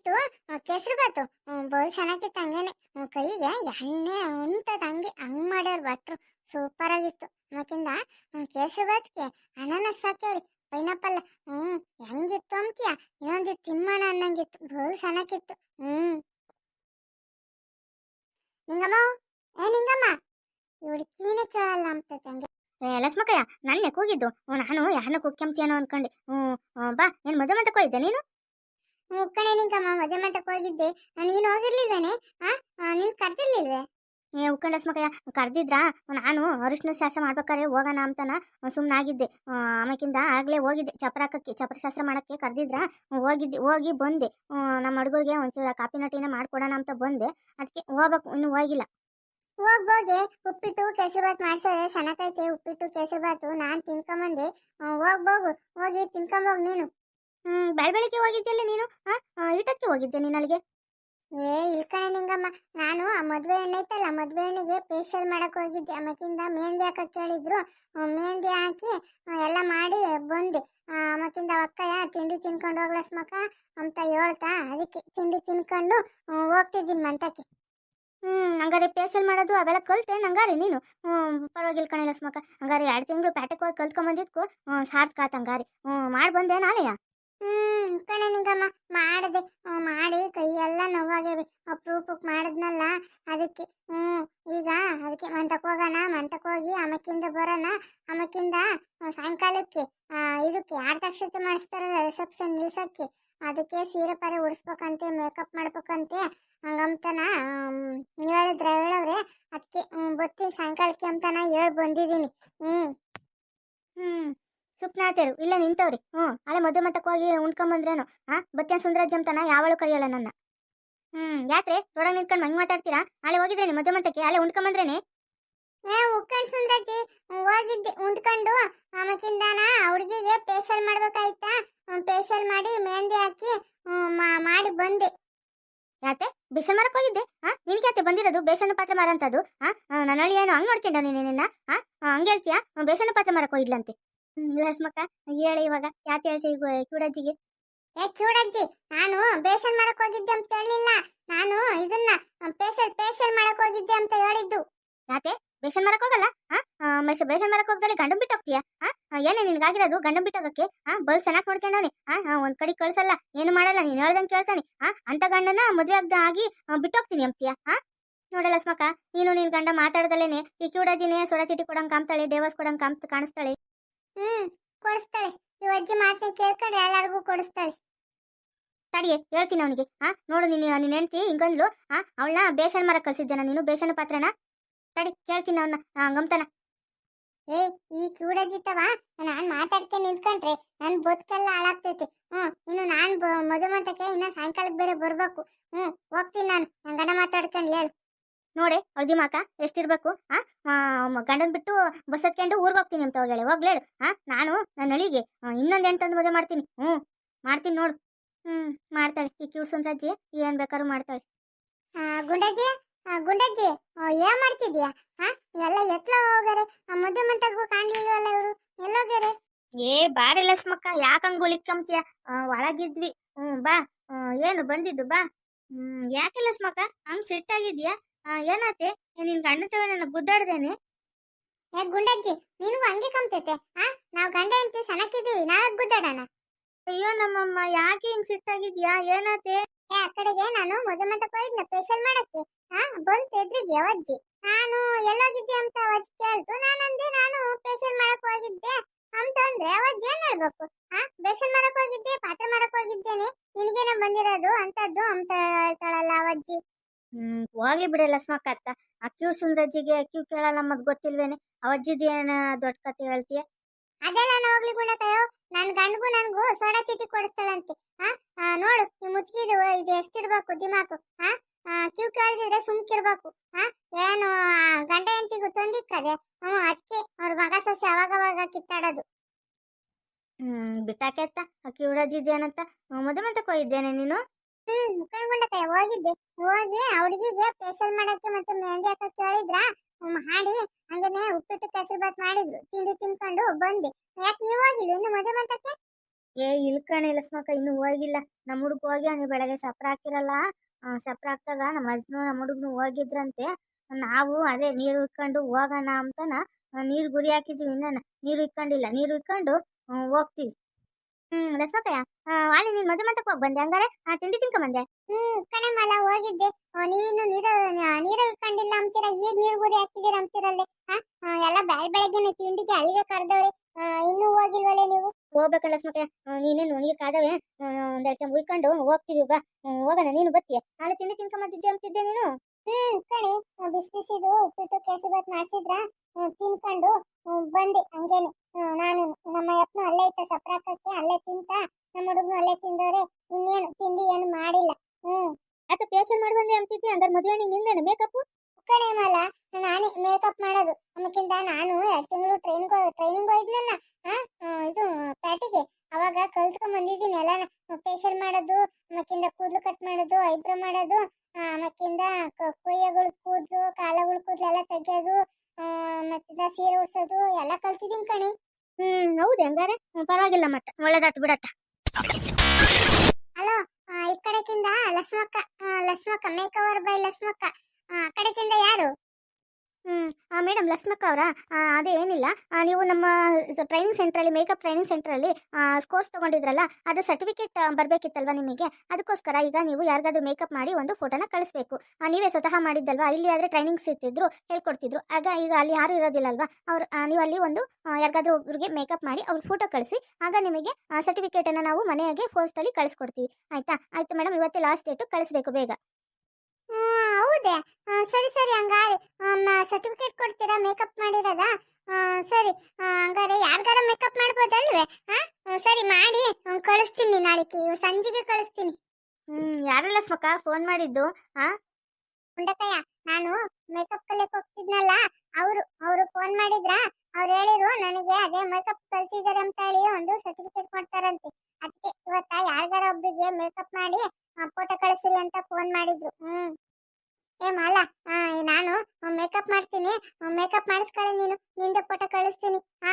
ಉಪ್ಪಿಟ್ಟು ಕೆಸರು ಬಾತು. ಬಹು ಚೆನ್ನಾಗಿತ್ತು ಹಂಗೇನೆ. ಕೈಗೆ ಎಣ್ಣೆ ಉಂಟದ ಹಂಗೆ ಹಂಗ್ ಮಾಡ್ಯಾರ ಭಟ್ರು. ಸೂಪರ್ ಆಗಿತ್ತು. ಆಮೇಕಿಂದ ಕೇಸರಿ ಬಾತ್ಗೆ ಅನಾನಸ್ ಹಾಕ್ಯಾವ್ರಿ ಪೈನಾಪಲ್. ಹ್ಮ್, ಹೆಂಗಿತ್ತು ಅಂತೀಯ? ಇನ್ನೊಂದು ತಿಮ್ಮನ ಅನ್ನಂಗಿತ್ತು. ಬಹು ಚೆನ್ನಾಗಿತ್ತು. ಹ್ಮ್. ನಿಂಗಮ್ಮ? ಏ, ನಿಂಗಮ್ಮ? ಇವಳು ಕಿವಿನೇ ಕೇಳಲ್ಲ ಅಂತ ಹಂಗೆ ಏ, ಲಸ್ಮಕ್ಕಯ್ಯ, ನನ್ನೆ ಕೂಗಿದ್ದು. ನಾನು ಯಾರನ್ನ ಕುಕ್ಕೆಂಬ್ತೀಯನೋ ಅನ್ಕೊಂಡೆ. ಹ್ಞೂ ಬಾ, ಏನು ಮದುವೆ ಮಂತಕ್ಕೆ ಹೋಗಿದ್ದೆ ನೀನು? ಮುಕ್ಕಣೆ ನಿಂಗಮ್ಮ ಮದುವೆ ಮಠಕ್ಕೆ ಹೋಗಿದ್ದೆ. ನೀನು ಹೋಗಿರ್ಲಿಲ್ವೇನೆ? ಆ ನೀನು ಕರ್ದಿರ್ಲಿಲ್ವೆ? ಏ ಉಕ್ಕಂಡ ಸ್ಮಕಯ್ಯ ಕರೆದಿದ್ರಾ? ನಾನು ಅರಿಶಿನ ಶಾಸ್ತ್ರ ಮಾಡ್ಬೇಕಾದ್ರೆ ಹೋಗೋಣ ಅಂತನ ಸುಮ್ಮನಾಗಿದ್ದೆ ಆಮೇಕಿಂದ ಆಗಲೇ ಹೋಗಿದ್ದೆ. ಚಪ್ರ ಹಾಕಕ್ಕೆ ಚಪ್ರ ಶಾಸ್ತ್ರ ಮಾಡೋಕ್ಕೆ ಕರೆದಿದ್ರಾ? ಹೋಗಿದ್ದೆ ಹೋಗಿ ಬಂದೆ. ನಮ್ಮ ಹುಡುಗರಿಗೆ ಒಂಚೂರು ಕಾಪಿ ನಟಿನ ಮಾಡ್ಕೊಡೋಣ ಅಂತ ಬಂದೆ. ಅದಕ್ಕೆ ಹೋಗ್ಬೇಕು ಇನ್ನೂ ಹೋಗಿಲ್ಲ. ಹೋಗ್ ಹೋಗಿ. ಉಪ್ಪಿಟ್ಟು ಕೇಸರಿ ಬಾತ್ ಮಾಡ್ಸೋದೆ ಸಣ್ಣಕೈತೆ ಉಪ್ಪಿಟ್ಟು ಕೇಸರಿ ನಾನು ನಾನ್ ತಿನ್ಕೊಂಬಂದೆ. ಹೋಗ್ಬೋಗು ಹೋಗ್ ಹೋಗು. ಹೋಗಿ ತಿನ್ಕೊಂಬೋಗು ನೀನು. ಹ್ಞೂ ಬೆಳ ಬೆಳಿಗ್ಗೆ ಹೋಗಿದ್ದೆಲ್ಲ ನೀನು? ಹಾಂ ಇಟಕ್ಕೆ ಹೋಗಿದ್ದೆ ನೀನು ಅಲ್ಲಿಗೆ? ಏ ಇಲ್ಕಣೆ ನಿಂಗಮ್ಮ. ನಾನು ಆ ಮದ್ವೆ ಎಣ್ಣೆ ಐತಲ್ಲ ಮದ್ವೆ ಎಣ್ಣೆಗೆ ಫೇಶಿಯಲ್ ಮಾಡಕ್ ಹೋಗಿದ್ದೆ. ಆಮೇಕಿಂದ ಮೆಹಂದಿ ಹಾಕಕ್ ಕೇಳಿದ್ರು. ಮೆಹಂದಿ ಹಾಕಿ ಎಲ್ಲ ಮಾಡಿ ಬಂದೆ. ಆಮೇಕಿಂದ ಅಕ್ಕಯ್ಯ ತಿಂಡಿ ತಿನ್ಕೊಂಡು ಹೋಗ್ಲಸ್ಮಕ್ಕ ಅಂತ ಹೇಳ್ತಾ ಅದಕ್ಕೆ ತಿಂಡಿ ತಿನ್ಕೊಂಡು ಹೋಗ್ತಿದ್ದೀನಿ ಮಂತಕ್ಕೆ ಹ್ಮ್ ಹಂಗಾರೆ ಪೇಸಲ್ ಮಾಡೋದು ಅವೆಲ್ಲ ಕಲ್ತೆ ಹಂಗಾರೆ ನೀನು? ಹ್ಞೂ ಪರವಾಗಿಲ್ಲ ಕಣೆ ಲಸ್ಮಕ್ಕ ಹಂಗಾರೆ ಎರಡು ತಿಂಗಳು ಪ್ಯಾಟಕ್ಕೆ ಹೋಗಿ ಕಲ್ತ್ಕೊಂಬಂದಿದ್ಕು ಹ್ಞೂ ಸಾರ್ಥಕಾತ್ ಹಂಗಾರೆ. ಹ್ಞೂ ಮಾಡಿ ಬಂದೆ ನಾಳೆಯ? ಹ್ಮ್, ಕಣೆ ನಿಂಗಮ್ಮ, ಮಾಡಿದೆ. ಮಾಡಿ ಕೈ ಎಲ್ಲ ನೋವಾಗ್ಯವೆ. ಅಪ್ರೂಪಕ್ಕೆ ಮಾಡಿದ್ನಲ್ಲ, ಅದಕ್ಕೆ, ಹ್ಮ್, ಈಗ ಅದಕ್ಕೆ ಮಂತಕ್ಕೆ ಹೋಗೋಣ ಮಂತಕ್ಕೆ ಹೋಗಿ ಆಮಕ್ಕಿಂದ ಬರೋಣ. ಆಮಕ್ಕಿಂದ ಸಾಯಂಕಾಲಕ್ಕೆ ಇದಕ್ಕೆ ಆರ್ದಕ್ಷತೆ ಮಾಡಿಸ್ತಾರಲ್ಲ ರಿಸೆಪ್ಷನ್ ನಿಲ್ಸಕ್ಕೆ ಅದಕ್ಕೆ ಸೀರೆ ಪರೆ ಉಡಿಸ್ಬೇಕಂತೆ ಮೇಕಪ್ ಮಾಡ್ಬೇಕಂತೆ. ಹಂಗಂತನ ಹೇಳಿದ್ರೆ, ಹೇಳವ್ರೆ. ಅದಕ್ಕೆ ಬರ್ತೀನಿ ಸಾಯಂಕಾಲಕ್ಕೆ ಅಂತನ ಹೇಳಿ ಬಂದಿದ್ದೀನಿ. ಹ್ಞೂ ಸುಪ್ನಾತೇರು ಇಲ್ಲ ನಿಂತವ್ರಿ. ಹ್ಞೂ ಅಲ್ಲೇ ಮದುವೆ ಮತ್ತಕ್ಕೆ ಹೋಗಿ ಉಣ್ಕೊಂಬಂದ್ರೇನು ಹಾಂ ಬತ್ಯಾ ಸುಂದರಾಜ್ ಅಂತನ ಯಾವಳು ಕರೆಯಲ್ಲ ನನ್ನ. ಹ್ಞೂ ಯಾತ್ರೆ? ರೋಡಾಗ ನಿಂತ್ಕೊಂಡು ಹಂಗೆ ಮಾತಾಡ್ತೀರಾ? ಅಲ್ಲೇ ಹೋಗಿದ್ರೇನೆ ಮದುವೆ ಮಟ್ಟಕ್ಕೆ ಅಲ್ಲೇ ಉಣ್ಕೊಂಬಂದ್ರೇನೆ? ಏ ಉಕ್ಕಣ್ ಸುಂದರಜಿ ಹೋಗಿದ್ದೆ ಉಂಡ್ಕೊಂಡು ಆಮಕಿಂದಾನ ಹುಡುಗಿಗೆ ಫೇಶಿಯಲ್ ಮಾಡ್ಬೇಕಾಯ್ತಾ? ಫೇಶಿಯಲ್ ಮಾಡಿ ಮೆಹಂದಿ ಹಾಕಿ ಮಾಡಿ ಬಂದೆ. ಯಾತೆ ಬೇಸನ್ ಮಾರಕ್ಕೆ ಹೋಗಿದ್ದೆ? ಹಾ ನಿನ್ಗೆ ಯಾತೆ ಬಂದಿರೋದು? ಬೇಸನ ಪಾತ್ರೆ ಮಾರಂತದ್ದು ಹಾ ನನ್ನ ಏನು ಹಂಗ್ ನೋಡ್ಕೊಂಡ ನೀನು ನಿನ್ನ ಹಾ ಹಂಗೆ ಹೇಳ್ತೀಯಾ? ಬೇಸನ ಪಾತ್ರೆ ಮಾರಕ್ಕೆ ಹೋಗಿದ್ಲಂತೆ. ಲಸ್ಮಕ್ಕ ಹೇಳಿ ಇವಾಗ. ಯಾತ ಹೇಳ್ತಿ ಕ್ಯೂಡಜ್ಜಿಗೆ ಏ ಕ್ಯೂಡಜ್ಜಿ ನಾನು ಫೇಶಿಯಲ್ ಮಾಡಕ್ ಹೋಗಿದ್ದೆ ಅಂತ ಹೇಳಿಲ್ಲ. ನಾನು ಇದನ್ನ ಫೇಶಿಯಲ್ ಫೇಶಿಯಲ್ ಮಾಡಕ್ ಹೋಗಿದ್ದೆ ಅಂತ ಹೇಳಿದ್ದು. ಯಾಕೆ? ಬೇಸನ್ ಮಾಡಕ್ ಹೋಗಲ್ಲ? ಆ ಮೆಸ್ ಬೇಸನ್ ಮಾರಕ್ಕೆ ಹೋಗ್ದಲ್ಲಿ ಗಂಡು ಬಿಟ್ಟು ಹೋಗ್ತೀಯಾ? ಹಾಂ ಏನೇ ನಿನ್ಗಾಗಿರೋದು ಗಂಡು ಬಿಟ್ಟು ಹೋಗಕ್ಕೆ? ಹಾ ಬಲ್ ಚೆನ್ನಾಗಿ ನೋಡ್ಕೊಂಡವನಿ. ಹಾ ಒಂದ್ ಕಡೆ ಕಳ್ಸಲ್ಲ. ಏನು ಮಾಡಲ್ಲ ನೀನ್ ಹೇಳ್ದಂಗೆ ಕೇಳ್ತಾನೆ. ಹಾ ಅಂತ ಗಂಡನ ಮದುವೆ ಆಗ್ದ ಆಗಿ ಬಿಟ್ಟೋಗ್ತೀನಿ ಅಂತೀಯ? ಹಾ ನೋಡಲ್ಲ ಸ್ಮಕ ನೀನು ನಿನ್ ಗಂಡ ಮಾತಾಡ್ದಲೇನೆ ಈ ಕ್ಯೂಡಾಜಿನೇ ಸೊಡ ಚೀಟಿ ಕಾಂತಾಳೆ ಕಾಮ್ತಾಳೆ ಡೇವರ್ಸ್ ಕೊಡಂಗೆ ಕಾಮ್ ಕಾಣಿಸ್ತಾಳೆ. ಹ್ಮ್, ಕೊಡಿಸ್ತಾಳೆ. ಈ ಅಜ್ಜಿ ಮಾತನ್ನ ಕೇಳ್ಕೊಂಡ್ರೆ ಎಲ್ಲರಿಗೂ ಕೊಡಿಸ್ತಾಳೆ. ತಡಿಯೇ, ಹೇಳ್ತೀನಿ ಅವನಿಗೆ ಹಾ ನೋಡು ನೀನು ನಿನ್ನ ಹೆಂಡ್ತಿ, ಹಿಂಗಂದ್ಲು ಹಾ ಅವಳನ್ನ ಬೇಸನ್ ಮರ ಕಳ್ಸಿದ್ದೇನ ನೀನು ಬೇಸನ್ ಪಾತ್ರನ? ತಡಿ, ಕೇಳ್ತೀನಿ ಅವನ್ನ ಗಮ್ತನ. ಏ, ಈ ಕೂಡಜಿತ್ತವ ನಾನು ಮಾತಾಡ್ಕೊಂಡು ನಿಂತ್ಕೊಂಡ್ರೆ ನನ್ ಬದುಕೆಲ್ಲ ಹಾಳಾಗ್ತೈತಿ. ಹ್ಮ್, ಇನ್ನು ನಾನು ಬ- ಮದುವೆ ಮಂತಕ್ಕೆ ಇನ್ನ ಸಾಯಂಕಾಲಕ್ಕೆ ಬೇರೆ ಬರಬೇಕು. ಹ್ಮ್, ಹೋಗ್ತೀನಿ ನಾನು ಹಂಗನ ಮಾತಾಡ್ಕೊಂಡು ಹೇಳು. ನೋಡಿ ಹಳ್ದಿ ಮಾಕ ಎಷ್ಟಿರ್ಬೇಕು ಆ? ಗಂಡನ್ ಬಿಟ್ಟು ಬಸ್ ಹತ್ಕೊಂಡು ಊರಿಗೆ ಹೋಗ್ತೀನಿ ಅಂತ ಹೋಗೇಳೆ ಹೋಗ್ಲೇಳು ಹಾ ನಾನು ನನ್ನ ಅಳಿಗೆ ಇನ್ನೊಂದು ಎಂಟೊಂದು ಮದುವೆ ಮಾಡ್ತೀನಿ. ಹ್ಞೂ ಮಾಡ್ತೀನಿ ನೋಡು. ಹ್ಞೂ ಮಾಡ್ತಾಳೆ. ಈ ಕ್ಯೂಟ್ ಸುಂದ್ರಜ್ಜಿ ಏನು ಬೇಕಾದ್ರೂ ಮಾಡ್ತಾಳೆ. ಗುಂಡಜ್ಜಿ ಗುಂಡಜ್ಜಿ ಏನ್ ಮಾಡ್ತಿದ್ಯಾ? ಹಾ ಎಲ್ಲ ಎತ್ಲ ಹೋಗಾರೆ ಆ ಮದುವೆ ಮಂತಕ್ಕೂ ಕಾಣ್ಲಿಲ್ವಲ್ಲ ಇವರು? ಎಲ್ಲೋಗ್ಯಾರೆ ಏ ಬಾರಿ ಲಸ್ಮಕ್ಕ ಯಾಕಂಗ್ ಉಳಿಕಂತೀಯ ಒಳಗಿದ್ವಿ. ಹ್ಞೂ ಬಾ. ಏನು ಬಂದಿದ್ದು ಬಾ. ಹ್ಮ್ ಯಾಕೆ ಲಸ್ಮಕ್ಕ? ಹಂಗ್ ಸಿಟ್ಟಾಗಿದ್ಯಾ ಏನಾತೆ? ನಿನ್ ಗಂಡ ತವ ನನ್ನ ಗುದ್ದಾಡ್ದೇನೆ? ಏ ಗುಂಡಜ್ಜಿ ನೀನು ಹಂಗೆ ಕಮ್ತೈತೆ ಹಾ ನಾವು ಗಂಡ ಹೆಂಡತಿ ಸಣ್ಣಕ್ಕಿದ್ದೀವಿ ನಾವೇ ಗುದ್ದಾಡೋಣ. ಅಯ್ಯೋ ನಮ್ಮಮ್ಮ ಯಾಕೆ ಹಿಂಗ್ ಸಿಟ್ಟಾಗಿದ್ಯಾ? ಏನತ್ತೆ ಏ ಆ ಕಡೆಗೆ ನಾನು ಮೊದಲ ಮಂತಕ್ಕೆ ಹೋಗಿದ್ನ ಫೇಶಿಯಲ್ ಮಾಡಕ್ಕೆ ಹಾ ಬಂತು ಎದ್ರಿಗೆ ಅವಜ್ಜಿ. ನಾನು ಎಲ್ಲೋಗಿದ್ದೆ ಅಂತ ಅವಜ್ಜಿ ಕೇಳ್ತು ನಾನಂದೆ ನಾನು ಫೇಶಿಯಲ್ ಮಾಡಕ್ ಹೋಗಿದ್ದೆ ಅಂತ ಅಂದ್ರೆ ಅವಜ್ಜಿ ಏನ್ ಹೇಳ್ಬೇಕು ಹಾ ಫೇಶಿಯಲ್ ಮಾಡಕ್ ಹೋಗಿದ್ದೆ ಪಾತ್ರೆ ಮಾಡಕ್ ಹೋಗಿದ್ದೇನೆ ನಿನಗೇನ ಬಂದಿರೋದು ಅಂತದ್ದು ಅಂತ ಹೇಳ್ತಾಳಲ್ಲ ಅವಜ್ಜಿ. ಹ್ಮ್ ಹೋಗ್ಲಿ ಬಿಡೆ ಲಸ್ಮಕ್ಕ ಅತ್ತ ಅಕ್ಯೂ ಸುಂದ್ರಜ್ಜಿಗೆ ಅಕ್ಯೂ ಕೇಳಲ್ಲ ಮತ್ ಗೊತ್ತಿಲ್ವೇನೆ? ಅವಜ್ಜಿದ ಏನ ದೊಡ್ಡ ಕತೆ ಹೇಳ್ತೀಯ ಅದೆಲ್ಲ ಹೋಗ್ಲಿ ಗುಣಕಯೋ ನನ್ ಗಂಡ್ಗೂ ನನ್ಗೂ ಸೋಡಾ ಚೀಟಿ ಕೊಡಿಸ್ತಾಳಂತೆ. ಹಾ ನೋಡು ಈ ಮುತ್ಕಿದು ಇದು ಎಷ್ಟಿರ್ಬೇಕು ದಿಮಾಕು ಹಾ ಕ್ಯೂ ಕೇಳಿದ್ರೆ ಸುಮ್ಕಿರ್ಬೇಕು ಹಾ ಏನು ಗಂಡ ಹೆಂಡತಿಗೂ ತೊಂದಿಕ್ಕದೆ? ಹ್ಮ್ ಅದಕ್ಕೆ ಅವ್ರ ಮಗ ಸೊಸೆ ಅವಾಗ ಅವಾಗ ಕಿತ್ತಾಡೋದು. ಹ್ಮ್ ಬಿಟ್ಟಾಕೆ ಅತ್ತ? ಅಕ್ಕಿ ಉಡಜಿದ್ದೇನಂತ ಮದುವೆ ತಕೋ ಇದ್ದೇನೆ ನೀನು? ಹೋಗಿದ್ದೆ. ಹೋಗಿ ಹುಡುಗಿಗೆ ಫೇಶಿಯಲ್ ಮಾಡಕ್ಕೆ ಮತ್ತೆ ಮೆಹಂದಿ ಹಾಕಕ್ಕೆ ಕೇಳಿದ್ರ ಮಾಡಿ, ಹಂಗೇನೆ ಉಪ್ಪಿಟ್ಟು, ಕೆಸರು ಬಾತ್ ಮಾಡಿದ್ರು. ತಿಂಡಿ ತಿನ್ಕೊಂಡು ಬಂದೆ. ಯಾಕೆ ನೀವು ಹೋಗಿಲ್ಲ ಇನ್ನು ಮದುವೆ ಮಂತಕ್ಕೆ ಏ ಇಲ್ಕಣೆ ಲಸ್ಮಕ್ಕ ಇನ್ನೂ ಹೋಗಿಲ್ಲ. ನಮ್ಮ ಹುಡುಗ ಹೋಗಿ ನೀವು ಬೆಳಗ್ಗೆ ಸಪ್ರ ಹಾಕಿರಲ್ಲ ಸಪ್ರ ಹಾಕ್ದಾಗ ನಮ್ಮ ಹಸ್ನು ನಮ್ಮ ಹುಡುಗನು ಹೋಗಿದ್ರಂತೆ. ನಾವು ಅದೇ ನೀರು ಇಕ್ಕೊಂಡು ಹೋಗೋಣ ಅಂತನ ನೀರು ಗುರಿ ಹಾಕಿದ್ವಿ ಇನ್ನ ನೀರು ಇಕ್ಕೊಂಡಿಲ್ಲ ನೀರು ಇಕ್ಕೊಂಡು ಹೋಗ್ತೀವಿ. ಹ್ಮ್ ಲಸ್ಮಕ್ಕಯ್ಯ ವಾಲಿ ನೀನ್ ಮದುವೆ ಮಂಟಪ ಹೋಗಿ ಬಂದೆ ಹಂಗಾರೆ? ತಿಂಡಿ ತಿಂಡಿ ತಿನ್ಕೊಂಬಂದೆ ಹ್ಮ್ ಕಣೆ ಮಲ ಹೋಗಿದ್ದೆ ಆ, ನೀವಿನ್ನು ನೀರು ನೀರು ಕಂಡಿಲ್ಲ ಅಂತೀರ? ಈಗ ನೀರು ಗುರಿ ಹಾಕಿದೀರ ಅಂತೀರಲ್ಲಿ? ಆ, ಎಲ್ಲ ಬೆಳ್ ಬೆಳಗ್ಗೆನೆ ತಿಂಡಿಗೆ ಅಲ್ಲಿಗೆ ಕರ್ದವ್ರೆ. ಇನ್ನೂ ಹೋಗಿಲ್ವಲ್ಲ ನೀವು? ಹೋಗ್ಬೇಕಲ್ಲ ಲಸ್ಮಕ್ಕ ನೀನೇನು ನೀರು ಕಾದವೆ ಒಂದೆರಡು ಚಂಬ ಉಯ್ಕೊಂಡು ಹೋಗ್ತೀವಿ ಬಾ. ಹೋಗೋಣ ನೀನು ಬರ್ತೀಯ? ನಾಳೆ ತಿಂಡಿ ತಿನ್ಕೊಂಬಂದಿದ್ದೆ ಅಂತಿದ್ದೆ ನೀನು? ಹ್ಮ್ ಕಣೆ ಆ, ಬಿಸಿ ಬಿಸಿದು ಉಪ್ಪಿಟ್ಟು ಕೇಸಿ ಬಾತ್ ಮಾಡಿಸಿದ್ರ ತಿನ್ಕೊಂಡು ಬಂದೆ ಹಂಗೇನೆ. ನಾನು ನಮ್ಮ ಯಪ್ಪನು ಅಲ್ಲೇ ಇತ್ತ ಸಪ್ರಾಕಕ್ಕೆ ಅಲ್ಲೇ ತಿಂತ ನಮ್ಮ ಹುಡುಗನು ಅಲ್ಲೇ ತಿಂದವ್ರೆ ಇನ್ನೇನು ತಿಂಡಿ ಏನು ಮಾಡಿಲ್ಲ. ಹ್ಮ್. ಆತ ಫೇಶಿಯಲ್ ಮಾಡ್ಬಂದೆ ಅಂತಿದ್ದೆ ಅಂದ್ರೆ ಮದುವೆ ನಿಂದೇನು ಮೇಕಪ್ ಕಣೆ ಮಾಲ ನಾನೇ ಮೇಕಪ್ ಮಾಡೋದು. ಆಮೇಕಿಂದ ನಾನು ಎರಡು ತಿಂಗಳು ಟ್ರೈನಿಂಗ್ ಟ್ರೈನಿಂಗ್ ಹೋಗಿದ್ನಲ್ಲ ಹಾ ಇದು ಪ್ಯಾಟಿಗೆ. ಅವಾಗ ಕಲ್ತ್ಕೊಂಡ್ ಬಂದಿದ್ದೀನಿ ಎಲ್ಲ ಫೇಶಿಯಲ್ ಮಾಡೋದು ಆಮೇಕಿಂದ ಕೂದಲು ಕಟ್ ಮಾಡೋದು ಐಬ್ರೋ ಮಾಡೋದು ಆಮೇಕಿಂದ ಕೊಯ್ಯಗಳು ಕೂದಲು ಕಾಲಗಳು ಕೂದಲು ಎಲ್ಲ ತೆಗೆಯೋದು ಮತ್ತಿಂದ ಸೀರೆ ಉಡ್ಸೋದು ಎಲ್ಲ ಕಲ್ತಿದ್ದೀನಿ ಕಣೆ. ಹ್ಮ್ ಹೌದು ಹಂಗಾರೆ. ಪರವಾಗಿಲ್ಲ ಮತ್ತೆ. ಒಳ್ಳೇದಾತ್ ಬಿಡತ್ತ. ಹಲೋ ಈ ಕಡೆಕಿಂದ ಲಸ್ಮಕ್ಕ ಲಸ್ಮಕ್ಕ ಮೇಕವರ್ ಬೈ ಲಸ್ಮಕ್ಕ ಆ ಆ ಕಡೆಕಿಂದ ಯಾರು? ಹ್ಮ್. ಮೇಡಮ್ ಲಸ್ಮಕ್ಕ ಅವರ? ಅದೇ ಏನಿಲ್ಲ ನೀವು ನಮ್ಮ ಟ್ರೈನಿಂಗ್ ಸೆಂಟ್ರಲ್ಲಿ ಮೇಕಪ್ ಟ್ರೈನಿಂಗ್ ಸೆಂಟ್ರಲ್ಲಿ ಕೋರ್ಸ್ ತಗೊಂಡಿದ್ರಲ್ಲ, ಅದು ಸರ್ಟಿಫಿಕೇಟ್ ಬರಬೇಕಿತ್ತಲ್ವಾ ನಿಮಗೆ? ಅದಕ್ಕೋಸ್ಕರ ಈಗ ನೀವು ಯಾರಿಗಾದ್ರೂ ಮೇಕಪ್ ಮಾಡಿ ಒಂದು ಫೋಟೋನ ಕಳಿಸ್ಬೇಕು. ನೀವೇ ಸ್ವತಃ ಮಾಡಿದ್ದಲ್ವಾ? ಇಲ್ಲಿ ಆದರೆ ಟ್ರೈನಿಂಗ್ಸ್ ಇರ್ತಿದ್ರು ಹೇಳ್ಕೊಡ್ತಿದ್ರು. ಆಗ ಈಗ ಅಲ್ಲಿ ಯಾರು ಇರೋದಿಲ್ಲಲ್ವಾ? ಅವ್ರು ನೀವು ಅಲ್ಲಿ ಒಂದು ಯಾರಿಗಾದ್ರೂ ಒಬ್ರಿಗೆ ಮೇಕಪ್ ಮಾಡಿ ಅವ್ರ ಫೋಟೋ ಕಳಿಸಿ, ಆಗ ನಿಮಗೆ ಸರ್ಟಿಫಿಕೇಟನ್ನು ನಾವು ಮನೆಗೆ ಪೋಸ್ಟಲ್ಲಿ ಕಳಿಸ್ಕೊಡ್ತೀವಿ. ಆಯ್ತಾ? ಆಯ್ತು ಮೇಡಮ್ ಇವತ್ತೇ ಲಾಸ್ಟ್ ಡೇಟು ಕಳಿಸ್ಬೇಕು ಬೇಗ. ಹೌದೇ. ಸರಿ ಸರಿ ಹಂಗಾರೆ ಸರ್ಟಿಫಿಕೇಟ್ ಕೊಡ್ತೀರಾ? ಮೇಕಪ್ ಮಾಡಿರೋದಾ? ಸರಿ. ಹಂಗಾರೆ ಯಾರಿಗಾರ ಮೇಕಪ್ ಮಾಡ್ಬೋದಲ್ವೇ? ಹಾ ಸರಿ, ಮಾಡಿ. ಕಳಿಸ್ತೀನಿ ನಾಳೆಗೆ. ಸಂಜೆಗೆ ಕಳಿಸ್ತೀನಿ. ಹ್ಮ್, ಯಾರಲ್ಲ ಸ್ವಕ ಫೋನ್ ಮಾಡಿದ್ದು? ಗುಂಡಕಯ್ಯ ನಾನು ಮೇಕಪ್ ಕಲಿಯಕ್ ಹೋಗ್ತಿದ್ನಲ್ಲ, ಅವರು ಅವರು ಫೋನ್ ಮಾಡಿದ್ರ? ಅವ್ರು ಹೇಳಿರು ನನಗೆ ಅದೇ ಮೇಕಪ್ ಕಲ್ತಿದ್ದಾರೆ ಅಂತ ಹೇಳಿ ಒಂದು ಸರ್ಟಿಫಿಕೇಟ್ ಕೊಡ್ತಾರಂತೆ. ಅದಕ್ಕೆ ಇವತ್ತ ಯಾರಿಗಾರ ಒಬ್ಬರಿಗೆ ಮೇಕಪ್ ಮಾಡಿ ಫೋಟೋ ಕಳಿಸಿಲ್ಲ ಅಂತ ಫೋನ್ ಮಾಡಿದ್ರು. ಹ್ಮ್. ಏ ಮಾಲ ನಾನು ಮೇಕಪ್ ಮಾಡ್ತೀನಿ. ಮೇಕಪ್ ಮಾಡಿಸ್ಕೊಳ್ಳಿ ನೀನು. ನಿಂದ ಫೋಟೋ ಕಳಿಸ್ತೀನಿ ಹಾ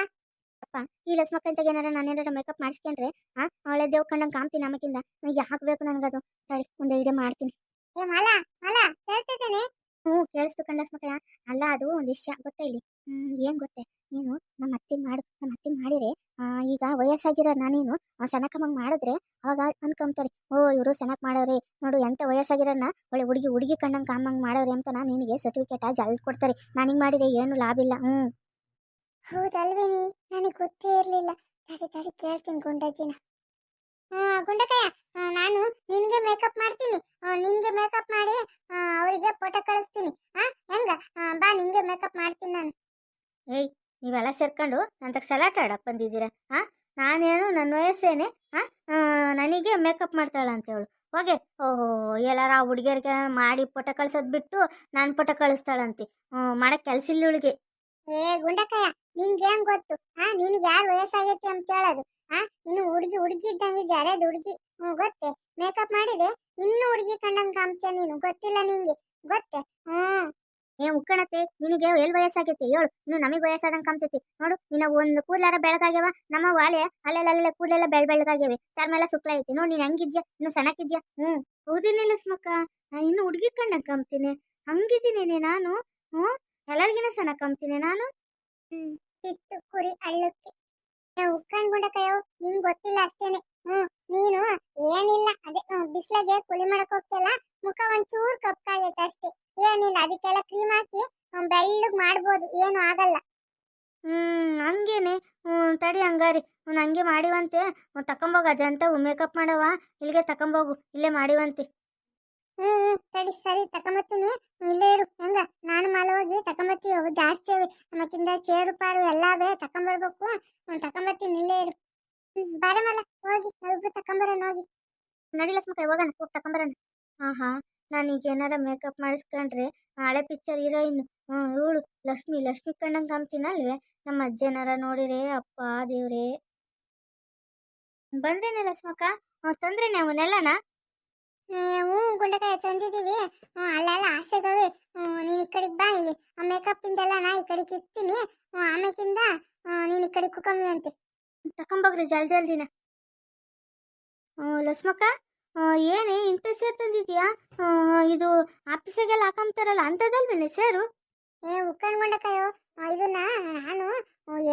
ಅಪ್ಪ ಈ ಲಸ್ಮಕ್ಕಂತಾಗ ಏನಾರ ನಾನೇನಾರ ಮೇಕಪ್ ಮಾಡಿಸ್ಕೊಂಡ್ರೆ ಹಾ ಅವಳೆ ದೇವ್ ಕಂಡಂಗೆ ಕಾಮ್ತೀನಿ ಆಮೇಕಿಂದ ಯಾಕೆ ಬೇಕು ನನಗದು? ತಡಿ ಒಂದು ವಿಡಿಯೋ ಮಾಡ್ತೀನಿ. ಏ ಮಾಲ ಮಾಲ ಕೇಳ್ತಿದ್ದೀನಿ. ಹ್ಞೂ ಕೇಳಿಸ್ತು ಕಂಡಸ್ಮಕ್ಕಯ್ಯ ಅಲ್ಲ ಅದು ಒಂದು ವಿಷಯ ಗೊತ್ತಾ ಇಲ್ಲಿ? ಹ್ಮ್ ಏನು ಗೊತ್ತೇ? ನೀನು ನಮ್ಮ ಅತ್ತಿ ಮಾಡು ನಮ್ಮ ಅತ್ತಿ ಮಾಡಿದ್ರೆ ಆ, ಈಗ ವಯಸ್ಸಾಗಿರೋ ನಾನೇನು ಸಣ್ಣಕಮ್ಮಂಗೆ ಮಾಡಿದ್ರೆ ಅವಾಗ ಅನ್ಕೊಂತಾರೆ ಓ ಇವರು ಸಣ್ಣಕ್ಕೆ ಮಾಡೋರಿ ನೋಡು ಎಂತ ವಯಸ್ಸಾಗಿರೋನ ಒಳ್ಳೆ ಹುಡುಗಿ ಹುಡುಗಿ ಕಂಡಂಗೆ ಕಾಮಂಗೆ ಮಾಡೋರಿ ಅಂತ ನಾನು ನಿನಗೆ ಸರ್ಟಿಫಿಕೇಟ್ ಜಲ್ದಿ ಕೊಡ್ತಾರೆ. ನಾನು ಹಿಂಗೆ ಮಾಡಿದ್ರೆ ಏನು ಲಾಭ ಇಲ್ಲ ಹ್ಞೂ ಹೌದಲ್ವೇನಿ? ನನಗೆ ಗೊತ್ತೇ ಇರಲಿಲ್ಲ. ತಡಿ ತಡಿ ಕೇಳ್ತೀನಿ ಗುಂಡಜ್ಜಿನ. ಗುಂಡಕಯ್ಯ ನಾನು ನಿನಗೆ ಮೇಕಪ್ ಮಾಡ್ತೀನಿ. ನಿನಗೆ ನಿನ್ಗೆ ಮೇಕಪ್ ಮಾಡಿ ಅವರಿಗೆ ಫೋಟೋ ಕಳಿಸ್ತೀನಿ. ಹಾ ಹೆಂಗ? ಬಾ ನಿಂಗೆ ಮೇಕಪ್ ಮಾಡ್ತೀನಿ ನಾನು. ಏಯ್ ನೀವೆಲ್ಲ ಸೇರ್ಕೊಂಡು ನಂತಕ್ಕೆ ಸಲಾಟ ಆಡಕ್ಕೆ ಬಂದಿದ್ದೀರಾ ಹಾಂ ನಾನೇನು ನನ್ನ ವಯಸ್ಸೇನೆ ಹಾಂ ನನಗೆ ಮೇಕಪ್ ಮಾಡ್ತಾಳೆ ಅಂತ ಹೇಳು. ಹೋಗೆ. ಓಹೋ, ಎಲ್ಲಾರ ಆ ಹುಡುಗಿಯರಿಗೆ ಮಾಡಿ ಫೋಟೋ ಕಳ್ಸೋದು ಬಿಟ್ಟು ನಾನು ಫೋಟೋ ಕಳಿಸ್ತಾಳಂತೆ. ಹ್ಞೂ ಮಾಡಕ್ಕೆ ಕೆಲಸ ಇಲ್ಲ ಹುಡುಗಿ ಏ, ಗುಂಡಕ್ಕಯ್ಯ, ನಿನ್ಗೆ ಗೊತ್ತು? ಹಾ ನಿನ್ಗೆ ಯಾರು ವಯಸ್ಸಾಗೈತಿ ಅಂತ ಹೇಳೋದು? ಹಾ ಇನ್ನು ಹುಡುಗಿ ಹುಡುಗಿ ಇದ್ದಂಗೆ ಯಾರ್ಯಾದ ಹುಡುಗಿ. ಹ್ಞೂ ಗೊತ್ತೆ. ಮೇಕಪ್ ಮಾಡಿದೆ ಇನ್ನು ಹುಡುಗಿ ಕಂಡಂಗೆ ಕಾಮ್ತೀಯ ನೀನು? ಗೊತ್ತಿಲ್ಲ ನಿಂಗೆ. ಗೊತ್ತೆ? ಹ್ಮ್. ಏ ಉಕ್ಕಣತೆ ನಿನಗೆ ಎಲ್ ವಯಸ್ಸಾಗೈತಿ? ಏಳು ಇನ್ನು ನಮಗೆ ವಯಸ್ಸಾದಂಗೆ ಕಾಮ್ತೈತಿ ನೋಡು ನಿನ್ನ ಒಂದು ಕೂದಲಾರ ಬೆಳಗಾಗ್ಯವ. ನಮ್ಮ ವಾಳೆ ಅಲ್ಲೆಲ್ಲ ಕೂದಲೆಲ್ಲ ಬೆಳ್ ಬೆಳಗಾಗ್ಯವೆ. ಚರ್ಮೆಲ್ಲ ಸುಕ್ಲ ಐತಿ. ನೋಡಿ, ನೀನು ಹೆಂಗಿದ್ಯಾ? ಇನ್ನು ಸಣ್ಣಕ್ಕಿದ್ಯಾ? ಹ್ಞೂ. ಹೌದಿನ ಸ್ಮಕ್ಕ ನಾನು ಇನ್ನು ಹುಡುಗಿ ಕಣ್ಣ ಕಾಮ್ತೀನಿ ಹಂಗಿದ್ದೀನಿ ನಾನು? ಹ್ಞೂ? ಎಲ್ಲರಿಗಿನ ಸಣ್ಣ ಕಾಮ್ತೀನಿ ನಾನು? ಹ್ಮ್ ಕಿತ್ತು ಕುರಿ ಅಳ್ಳಕ್ಕೆ ನಾವು ಉಕ್ಕಣ್ಗುಂಡಕಯ್ಯೋ ನಿಂಗ್ ಗೊತ್ತಿಲ್ಲ ಅಷ್ಟೇನೆ. ಹ್ಮ್ ನೀನು ಏನಿಲ್ಲ. ಅದೇ ಬಿಸ್ಲಾಗೆ ಕುಲಿ ಮಾಡಕ್ ಹೋಗ್ತಿಲ್ಲ ಮುಖ ಒಂಚೂರ್ ಕಪ್ಪಾಗೈತೆ ಅಷ್ಟೇ ಏನಿಲ್ಲ ಅದಕ್ಕೆಲ್ಲ ಕ್ರೀಮ್ ಹಾಕಿ ಬೆಳ್ಳಗ್ ಮಾಡ್ಬೋದು ಏನು ಆಗಲ್ಲ. ಹ್ಮ್ ಹಂಗೇನೆ. ಹ್ಮ್ ತಡಿ ಹಂಗಾರಿ. ಅವ್ನು ಹಂಗೆ ಮಾಡಿವಂತೆ ತಕೊಂಬೋಗ ತಕೊಂಬೋಗು ಅದಂತ ಮೇಕಪ್ ಮಾಡವ ಇಲ್ಲಿಗೆ ತಕೊಂಬೋಗು ಇಲ್ಲೇ ಮಾಡಿವಂತೆ. ಹ್ಮ್ ತಡಿ ಸರಿ ಸರಿ ತಕೊಂಬತ್ತೀನಿ ಇಲ್ಲೇ ಇರು. ಹೆಂಗ? ನಾನು ಮಾಲ ಹೋಗಿ ತಕೊಂಬತ್ತೀವಿ ಅವು ಜಾಸ್ತಿ ಅವೆ. ಚೇರು ಪಾರು ಎಲ್ಲ ಅವೆ ತಕೊಂಬರ್ಬೇಕು. ಅವ್ನು ತಕೊಂಬತ್ತೀನಿ ಇಲ್ಲೇ ಇರು. ಹ್ಮ್ ಬಾರ ಮಾಲ ಹೋಗಿ. ನಾವಿಬ್ರು ತಕೊಂಬರೋಣ ಹೋಗಿ. ನಡಿಲ ಸ್ಮಕ ಹೋಗೋಣ. ಹೋಗಿ ತಕೊಂಬರೋಣ. ಹಾಂ ಹಾಂ ಈಗ ಏನಾರ ಮೇಕಪ್ ಮಾಡಿಸ್ಕೊಂಡ್ರೆ ಹಳೆ ಪಿಕ್ಚರ್ ಹೀರೋಯಿನ್ ಹ್ಞೂ ಇವಳು ಲಕ್ಷ್ಮಿ ಲಕ್ಷ್ಮಿ ಕಂಡಂಗೆ ಕಾಮ್ತೀನಲ್ವೇ ನಮ್ಮ ಅಜ್ಜನಾರ ನೋಡಿರೇ ಅಪ್ಪ ದೇವ್ರೇ. ಬಂದ್ರೇನೆ ಲಕ್ಷ್ಮಕ್ಕ? ತಂದ್ರೇನೆ ಅವನ್ನೆಲ್ಲನ ಹ್ಞೂ ಗುಂಡಕಾಯಿ ತಂದಿದ್ದೀವಿ. ಅಲ್ಲೆಲ್ಲ ಆಸೆಗವೆ ನೀನು ಈ ಕಡೆಗೆ ಬಾ ಇಲ್ಲಿ. ಆ ಮೇಕಪ್ ಇಂದೆಲ್ಲ ನಾ ಈ ಕಡೆಗೆ ಇರ್ತೀನಿ ಆಮೇಕಿಂದ ನೀನು ಈ ಕಡೆ ಕುಕಮ್ಮಿ ಅಂತೆ. ತಕೊಂಬೋಗ್ರಿ ಜಲ್ ಜಲ್ದಿನ. ಲಸ್ಮಕ್ಕ ಏನೇ ಇಂಥ ಸೇರ್ ತಂದಿದ್ಯಾ? ಇದು ಆಫೀಸಿಗೆಲ್ಲ ಹಾಕೊಂತಾರಲ್ಲ ಅಂಥದ್ದಲ್ವೇನೆ ಸೇರು? ಏ ಉಕ್ಕಣ್ಗೊಂಡಕಾಯೋ ಇದನ್ನ ನಾನು